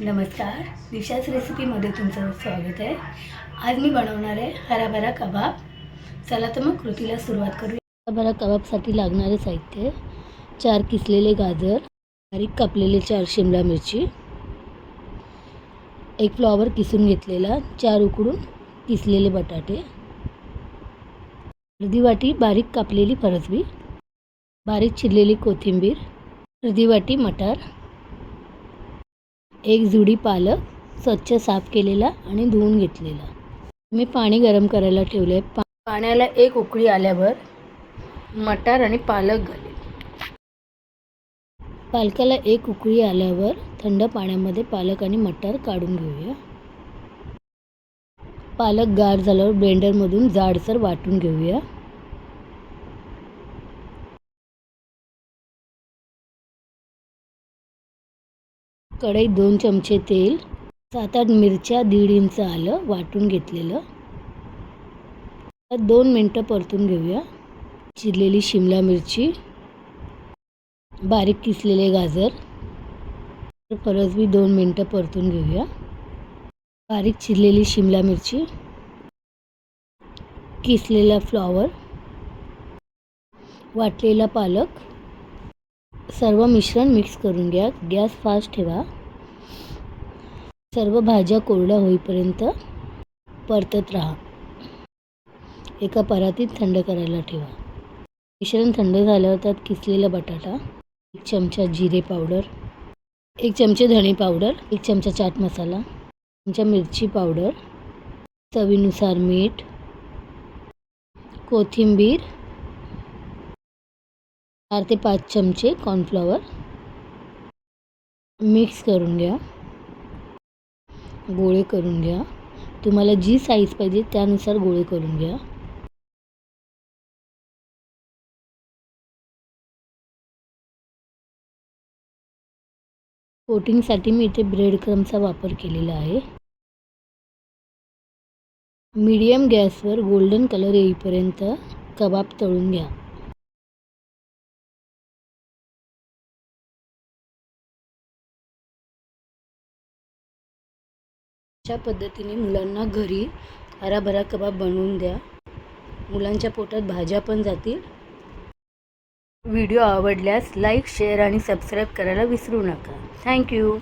नमस्कार. दिशाच रेसिपीमध्ये तुमचं स्वागत आहे. आज मी बनवणार आहे हराभरा कबाब. चला तर मग कृतीला सुरुवात करूया. हराभरा कबाबसाठी लागणारे साहित्य चार किसलेले गाजर बारीक कापलेले चार शिमला मिरची एक फ्लॉवर किसून घेतलेला चार उकडून किसलेले बटाटे अर्धी वाटी बारीक कापलेली फरसबी बारीक चिरलेली कोथिंबीर अर्धी वाटी मटार एक जुडी पालक स्वच्छ साफ केलेला आणि धुवून घेतलेला. मी पाणी गरम करायला ठेवले पा पाण्याला एक उकळी आल्यावर मटार आणि पालक घाले पालकाला एक उकळी आल्यावर थंड पाण्यामध्ये पालक आणि मटार काढून घेऊया. पालक गार झाल्यावर ब्लेंडरमधून जाडसर वाटून घेऊया. कढईत दोन चमचे तेल सात आठ मिरच्या दीड इंच आलं वाटून घेतलेलं. त्यात दोन मिनटं परतून घेऊया. चिरलेली शिमला मिरची बारीक किसलेले गाजर. फरसबी दोन मिनटं परतून घेऊया. बारीक चिरलेली शिमला मिरची किसलेला फ्लॉवर वाटलेला पालक सर्व मिश्रण मिक्स करून घ्या. गॅस फास्ट ठेवा. सर्व भाज्या कोरड्या होईपर्यंत परतत राहा. एका परातीत थंड करायला ठेवा. मिश्रण थंड झाल्यावर त्यात किसलेला बटाटा एक चमचा जिरे पावडर एक चमचे धणे पावडर एक चमचा चाट मसाला चमचा मिरची पावडर चवीनुसार मीठ कोथिंबीर चार ते पाच चमचे कॉर्नफ्लॉवर मिक्स करून घ्या. गोळे करून घ्या. तुम्हाला जी साईज पाहिजे त्यानुसार गोळे करून घ्या. कोटिंगसाठी मी इथे ब्रेड क्रमचा वापर केलेला आहे. मीडियम गॅसवर गोल्डन कलर येईपर्यंत कबाब तळून घ्या. अशा पद्धतीने मुलांना घरी हराभरा कबाब बनवून द्या. मुलांच्या पोटात भाज्या पण जातील. व्हिडिओ आवडल्यास लाईक शेअर आणि सबस्क्राईब करायला विसरू नका. थँक्यू